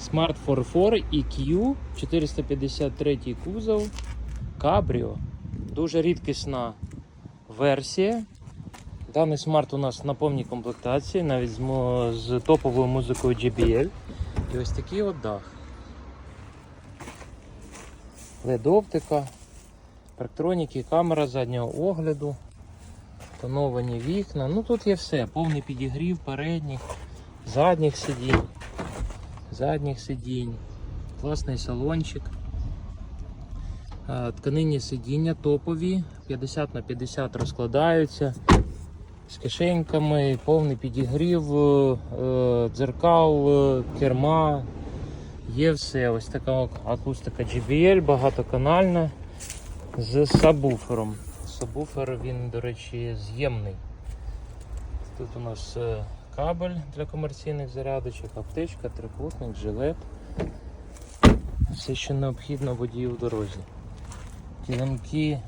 Smart 44 EQ 453 кузов Cabrio. Дуже рідкісна версія. Даний смарт у нас на повній комплектації, навіть з, з топовою музикою JBL. І ось такий от дах. LED-оптика, парктроніки, камера заднього огляду, тоновані вікна. Ну тут є все, повний підігрів передніх, задніх сидінь, задніх сидінь, класний салончик. Е, Тканинні сидіння топові, 50 на 50 розкладаються з кишеньками, повний підігрів, е, дзеркал, е, керма. Є все. Ось така акустика JBL, багатоканальна з сабвуфером. Сабвуфер він, до речі, з'ємний. Тут у нас кабель для комерційних зарядочок, аптечка, трикутник, жилет. Все, що необхідно водію в дорозі. Килимки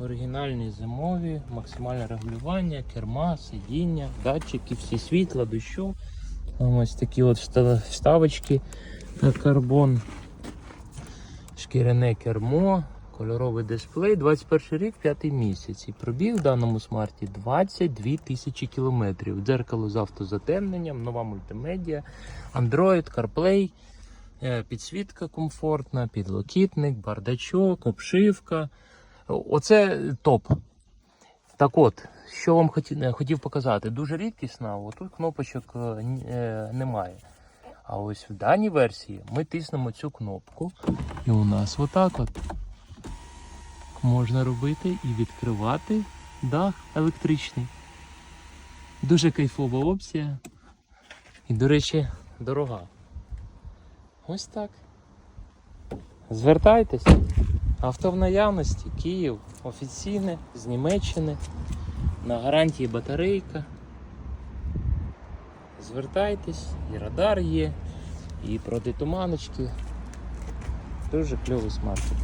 оригінальні зимові, максимальне регулювання, керма, сидіння, датчики, всі світла, дощу. Ось такі от вставочки на карбон, шкіряне кермо, кольоровий дисплей, 21 рік, 5 місяць. І пробіг в даному смарті 22 тисячі кілометрів. Дзеркало з автозатемненням, нова мультимедіа, Android, CarPlay, е, підсвітка комфортна, підлокітник, бардачок, обшивка. Оце топ. Так от, що вам е, хотів показати, дуже рідкісна, отут кнопочок е, немає. А ось в даній версії ми тиснемо цю кнопку, і у нас отак от можна робити і відкривати дах електричний. Дуже кайфова опція. І, до речі, дорога. Ось так. Звертайтесь. Авто в наявності, Київ, офіційне, з Німеччини, на гарантії батарейка. Звертайтесь, і радар є, і протитуманочки. Дуже кльовий смартик.